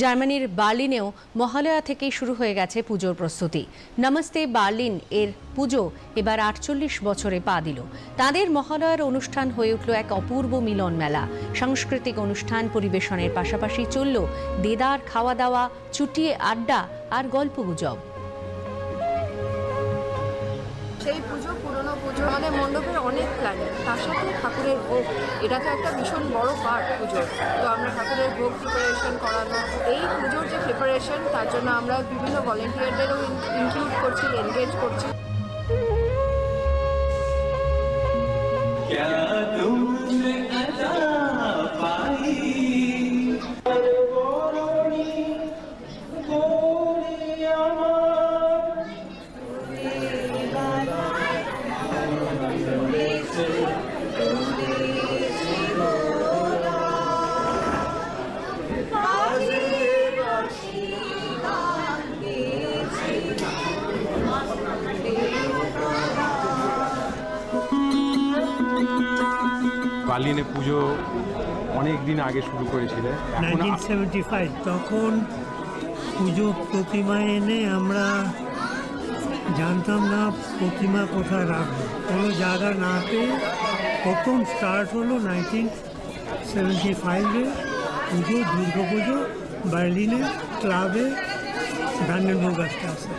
জার্মানির বার্লিনেও মহালয়া থেকেই শুরু হয়ে গেছে পুজোর প্রস্তুতি। নমস্তে বার্লিন, এর পুজো এবার আটচল্লিশ বছরে পা দিল। তাদের মহালয়ার অনুষ্ঠান হয়ে উঠল এক অপূর্ব মিলন মেলা। সাংস্কৃতিক অনুষ্ঠান পরিবেশনের পাশাপাশি চলল দেদার খাওয়া দাওয়া, চুটিয়ে আড্ডা আর গল্পগুজব সেই পুজো পুরনো পুজো মানে মণ্ডপের অনেক প্ল্যানিং তার সাথে ঠাকুরের ভোগ এটা তো একটা ভীষণ বড় পার্ট পুজোর তো আমরা ঠাকুরের ভোগ প্রিপারেশন করানো এই পুজোর যে প্রিপারেশন তার জন্য আমরা বিভিন্ন ভলেন্টিয়ারদেরও ইনক্লুড করছি এনগেজ করছি क्या तुमने বার্লিনে পুজো অনেক দিন আগে শুরু করেছিল। তখন পুজো প্রতিমা এনে আমরা জানতাম না প্রতিমা কোথায় রাখব। কোনো জায়গা না পেয়ে প্রথম স্টার্ট হলো নাইনটিন সেভেন্টি ফাইভে পুজো, দুর্গা পুজো, বার্লিনে, ক্লাবে ডান্ডেনবুর্গ আসতে আসে।